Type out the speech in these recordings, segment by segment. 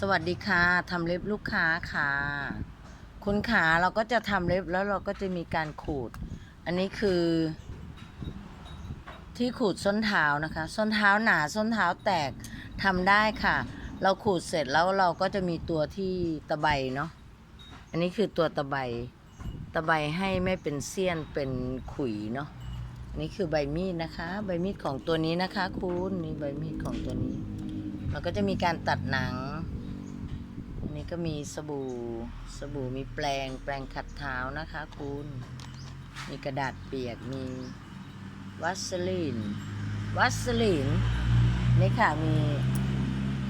สวัสดีค่ะทำเล็บลูกค้าค่ะ คุณขาเราก็จะทำเล็บแล้วเราก็จะมีการขูด อันนี้คือ ที่ขูดส้นเท้านะคะ ส้นเท้าหนาส้นเท้าแตกทำได้ค่ะ เราขูดเสร็จแล้วเราก็จะมีตัวที่ตะไบเนาะอันนี้คือตัวตะไบตะไบให้ไม่เป็นเสี้ยนเป็นขุยเนาะอันนี้คือใบมีดนะคะ ใบมีดของตัวนี้นะคะ คุณนี่ใบมีดของตัวนี้เราก็จะมีการตัดหนัง นนี้ก็มีสบู่ สบู่มีแปรงแปรงขัดเท้านะคะคุณ มีกระดาษเปียก มีวัสลีน วัสลีน นี่ค่ะ มี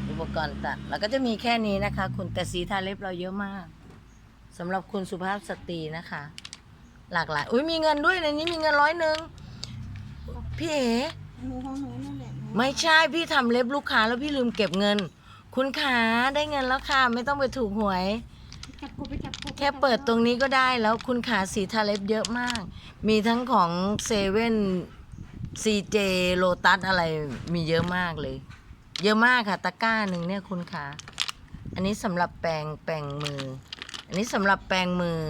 อุปกรณ์ตัด แล้วก็จะมีแค่นี้นะคะ คุณแต่สีทาเล็บเราเยอะมากสำหรับคุณสุภาพสตรีนะคะ หลากหลาย อุ้ยมีเงินด้วยในนี้มีเงินร้อยหนึ่งพี่เอ๋หนูของหนูนั่นแหละหนูไม่ใช่พี่ทำเล็บลูกค้าแล้วพี่ลืมเก็บเงิน คุณขาได้เงินแล้วค่ะ ไม่ต้องไปถูกหวย จับกูไปจับกูแค่เปิดตรงนี้ก็ได้แล้วคุณขาสีทาเล็บเยอะมาก มีทั้งของเซเว่นซีเจโลตัสอะไรมีเยอะมากเลย เยอะมากค่ะ ตะกร้าหนึ่งเนี่ยคุณขาอันนี้สำหรับแปรงแปรงมือ อันนี้สำหรับแปรงมือ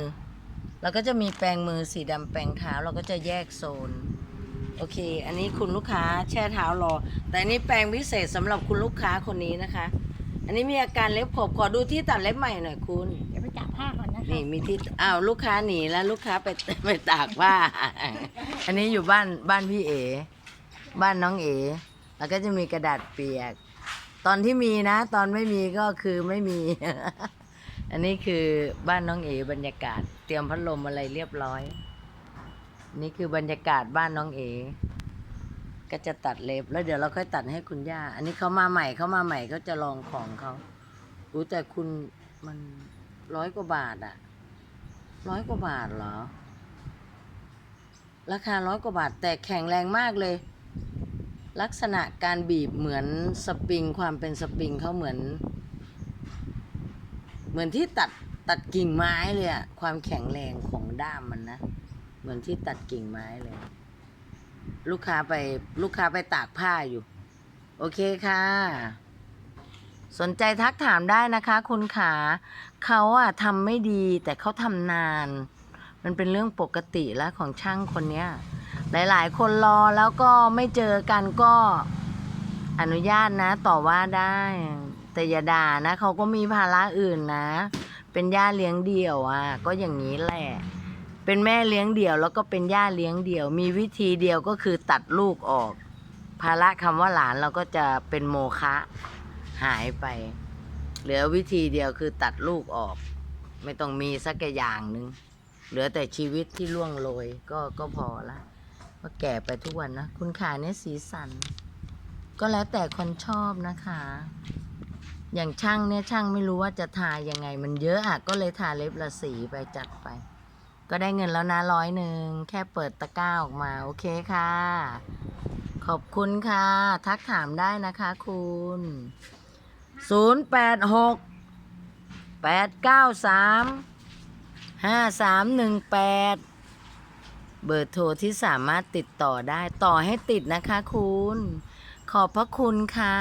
แล้วก็จะมีแปรงมือสีดำแปรงเท้าเราก็จะแยกโซน โอเค อันนี้คุณลูกค้าแช่เท้ารอ แต่อันนี้แปรงพิเศษสำหรับคุณลูกค้าคนนี้นะคะ อันนี้มีอาการเล็บขบขอดูที่ตัดเล็บใหม่หน่อยคุณ เดี๋ยวไปจับผ้าก่อนนะคะนี่มีที่อ้าวลูกค้าหนีแล้วลูกค้าไปไปตากผ้า อันนี้อยู่บ้านบ้านพี่เอ บ้านน้องเอ แล้วก็จะมีกระดาษเปียก ตอนที่มีนะ ตอนไม่มีก็คือไม่มี อันนี้คือบ้านน้องเอบรรยากาศ เตรียมพัดลมอะไรเรียบร้อย นี่คือบรรยากาศบ้านน้องเอ ก็จะตัดเล็บแล้วเดี๋ยวเราค่อยตัดให้คุณย่า อันนี้เขามาใหม่เขามาใหม่ก็จะลองของเขารู้แต่คุณมันร้อยกว่าบาทอะร้อยกว่าบาทเหรอ ราคาร้อยกว่าบาทแต่แข็งแรงมากเลย ลักษณะการบีบเหมือนสปริงความเป็นสปริงเขาเหมือน เหมือนที่ตัดตัดกิ่งไม้เลยอะความแข็งแรงของด้ามมันนะ เหมือนที่ตัดกิ่งไม้เลย ลูกค้าไปลูกค้าไปตากผ้าอยู่ โอเคค่ะ สนใจทักถามได้นะคะ คุณขาเขาอะทำไม่ดีแต่เขาทำนาน มันเป็นเรื่องปกติแล้วของช่างคนเนี้ย หลาย ๆ คนรอแล้วก็ไม่เจอกันก็อนุญาตนะต่อว่าได้ แต่อย่าด่านะเขาก็มีภาระอื่นนะ เป็นย่าเลี้ยงเดี่ยวอะ ก็อย่างนี้แหละ เป็นแม่เลี้ยงเดี่ยว แล้วก็เป็นย่าเลี้ยงเดี่ยว มีวิธีเดียวก็คือตัดลูกออก ภาระคำว่าหลานเราก็จะเป็นโมฆะหายไป เหลือวิธีเดียวคือตัดลูกออก ไม่ต้องมีสักอย่างหนึ่งเหลือแต่ชีวิตที่ล่วงโรยก็ก็พอละก็แก่ไปทุกวันนะ คุณขาเนี่ยสีสัน ก็แล้วแต่คนชอบนะคะ อย่างช่างเนี่ยช่างไม่รู้ว่าจะทายังไง มันเยอะอะก็เลยทาเล็บละสีไปจัดไป ก็ได้เงินแล้วนะร้อยหนึ่งแค่เปิดตะกร้าออกมา โอเคค่ะ ขอบคุณค่ะ ทักถามได้นะคะคุณศูนย์แปดหกแปดเก้าสามห้าสามหนึ่งแปดเบอร์โทรที่สามารถติดต่อได้ต่อให้ติดนะคะคุณ ขอบพระคุณค่ะ